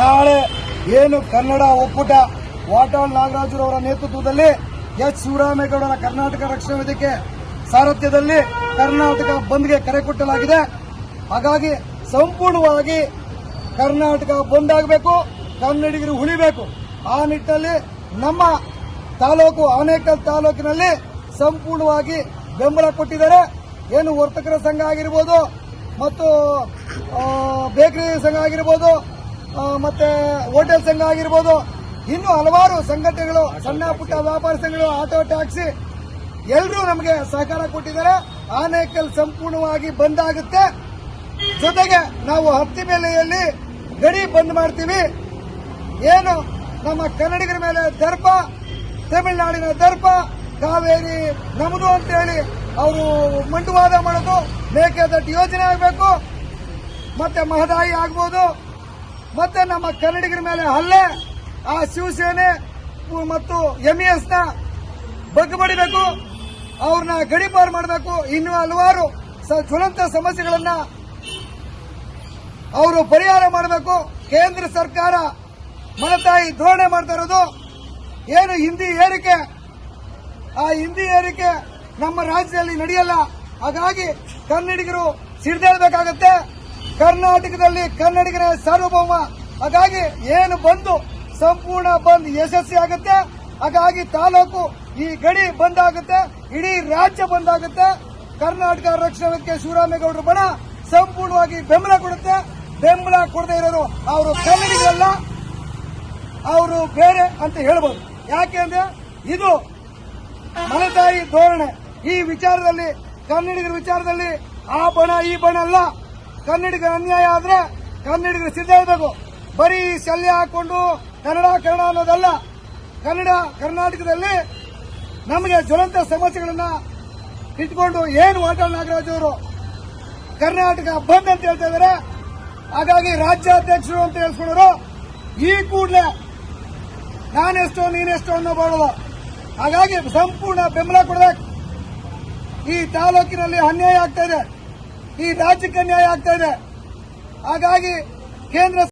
ನಾಳೆ ಏನು ಕನ್ನಡ ಒಕ್ಕೂಟ ವಾಟಾಳ್ ನಾಗರಾಜರವರ ನೇತೃತ್ವದಲ್ಲಿ ಎಚ್. ಶಿವರಾಮೇಗೌಡರ ಕರ್ನಾಟಕ ರಕ್ಷಣಾ ವೇದಿಕೆ ಸಾರಥ್ಯದಲ್ಲಿ ಕರ್ನಾಟಕ ಬಂದ್ಗೆ ಕರೆ ಕೊಟ್ಟಲಾಗಿದೆ. ಹಾಗಾಗಿ ಸಂಪೂರ್ಣವಾಗಿ ಕರ್ನಾಟಕ ಬಂದ್ ಆಗಬೇಕು ಕನ್ನಡಿಗರು ಉಳಿಬೇಕು. ಆ ನಿಟ್ಟಿನಲ್ಲಿ ನಮ್ಮ ತಾಲೂಕು, ಆನೇಕಲ್ ತಾಲೂಕಿನಲ್ಲಿ ಸಂಪೂರ್ಣವಾಗಿ ಬೆಂಬಲ ಕೊಟ್ಟಿದ್ದಾರೆ. ಏನು ವರ್ತಕರ ಸಂಘ ಆಗಿರ್ಬೋದು ಮತ್ತು ಬೇಕರಿ ಸಂಘ ಆಗಿರ್ಬೋದು ಮತ್ತೆ ಹೋಟೆಲ್ ಸಂಘ ಆಗಿರ್ಬೋದು. ಇನ್ನು ಹಲವಾರು ಸಂಘಟನೆಗಳು ಸಣ್ಣ ಪುಟ್ಟ ವ್ಯಾಪಾರ ಸಂಘಗಳು ಆಟೋ ಟ್ಯಾಕ್ಸಿ ಎಲ್ಲರೂ ನಮಗೆ ಸಹಕಾರ ಕೊಟ್ಟಿದ್ದಾರೆ. ಆನೇಕಲ್ ಸಂಪೂರ್ಣವಾಗಿ ಬಂದ್ ಆಗುತ್ತೆ. ಜೊತೆಗೆ ನಾವು ಹತ್ತಿ ಬೆಲೆಯಲ್ಲಿ ಗಡಿ ಬಂದ್ ಮಾಡ್ತೀವಿ. ಏನು ನಮ್ಮ ಕನ್ನಡಿಗರ ಮೇಲೆ ದರ್ಪ ತಮಿಳುನಾಡಿನ ದರ್ಪ ಕಾವೇರಿ ನಮ್ಮದು ಅಂತ ಹೇಳಿ ಅವರು ಮಂಡುವಾದ ಮಾಡೋದು ಮೇಕೆದಟ್ಟು ಯೋಜನೆ ಆಗಬೇಕು. ಮತ್ತೆ ಮಹದಾಯಿ ಆಗ್ಬೋದು. ಮತ್ತೆ ನಮ್ಮ ಕನ್ನಡಿಗರ ಮೇಲೆ ಹಲ್ಲೆ, ಆ ಶಿವಸೇನೆ ಮತ್ತು ಎಂಇಎಸ್ನ ನ ಬಗ್ಗಬಡಿಬೇಕು ಅವ್ರನ್ನ ಗಡಿಪಾರು ಮಾಡಬೇಕು. ಇನ್ನು ಹಲವಾರು ಜ್ವಲಂತ ಸಮಸ್ಯೆಗಳನ್ನ ಅವರು ಪರಿಹಾರ ಮಾಡಬೇಕು. ಕೇಂದ್ರ ಸರ್ಕಾರ ಮನತಾಯಿ ಧೋರಣೆ ಮಾಡ್ತಾ ಇರೋದು. ಏನು ಹಿಂದಿ ಏರಿಕೆ? ಆ ಹಿಂದಿ ಏರಿಕೆ ನಮ್ಮ ರಾಜ್ಯದಲ್ಲಿ ನಡೆಯಲ್ಲ. ಹಾಗಾಗಿ ಕನ್ನಡಿಗರು ಸಿಡಿದೇಳ್ಬೇಕಾಗತ್ತೆ. ಕರ್ನಾಟಕದಲ್ಲಿ ಕನ್ನಡಿಗರ ಸಾರ್ವಭೌಮ. ಹಾಗಾಗಿ ಏನು ಬಂದು ಸಂಪೂರ್ಣ ಬಂದ್ ಯಶಸ್ವಿ ಆಗುತ್ತೆ. ಹಾಗಾಗಿ ತಾಲೂಕು ಈ ಗಡಿ ಬಂದ್ ಆಗುತ್ತೆ. ಇಡೀ ರಾಜ್ಯ ಬಂದ್ ಆಗುತ್ತೆ. ಕರ್ನಾಟಕ ರಕ್ಷಣಾ ವೇದಿಕೆ ಶಿವರಾಮೇಗೌಡರ ಬಣ ಸಂಪೂರ್ಣವಾಗಿ ಬೆಂಬಲ ಕೊಡುತ್ತೆ. ಬೆಂಬಲ ಕೊಡದೇ ಇರೋರು ಅವರು ಕನ್ನಡಿಗರಲ್ಲ, ಅವರು ಬೇರೆ ಅಂತ ಹೇಳ್ಬೋದು. ಯಾಕೆಂದ್ರೆ ಇದು ಮನೆತಾಯಿ ಧೋರಣೆ. ಈ ವಿಚಾರದಲ್ಲಿ, ಕನ್ನಡಿಗರ ವಿಚಾರದಲ್ಲಿ ಆ ಬಣ ಈ ಬಣ ಅಲ್ಲ. ಕನ್ನಡಿಗರ ಅನ್ಯಾಯ ಆದ್ರೆ ಕನ್ನಡಿಗರು ಸಿದ್ಧ ಇರಬೇಕು. ಬರೀ ಶಲ್ಯ ಹಾಕೊಂಡು ಕನ್ನಡ ಕನ್ನಡ ಅನ್ನೋದಲ್ಲ. ಕನ್ನಡ ಕರ್ನಾಟಕದಲ್ಲಿ ನಮಗೆ ಜ್ವಲಂತ ಸಮಸ್ಯೆಗಳನ್ನ ಇಟ್ಕೊಂಡು ಏನು ವಾಟಾಳ್ ನಾಗರಾಜ್ ಅವರು ಕರ್ನಾಟಕ ಬಂದ್ ಅಂತ ಹೇಳ್ತಾ ಇದ್ದಾರೆ. ಹಾಗಾಗಿ ರಾಜ್ಯಾಧ್ಯಕ್ಷರು ಅಂತ ಹೇಳ್ಸ್ಕೊಂಡರು ಈ ಕೂಡಲೇ ನಾನೆಷ್ಟೋ, ನೀನೆಷ್ಟೋ ಅನ್ನೋ ಬರೋದು ಹಾಗಾಗಿ ಸಂಪೂರ್ಣ ಬೆಂಬಲ ಕೊಡಬೇಕು. ಈ ತಾಲೂಕಿನಲ್ಲಿ ಅನ್ಯಾಯ ಆಗ್ತಾ ಇದೆ. ಈ ರಾಜ್ಯಕ್ಕೆ ಅನ್ಯಾಯ ಆಗ್ತಾ ಇದೆ. ಹಾಗಾಗಿ ಕೇಂದ್ರ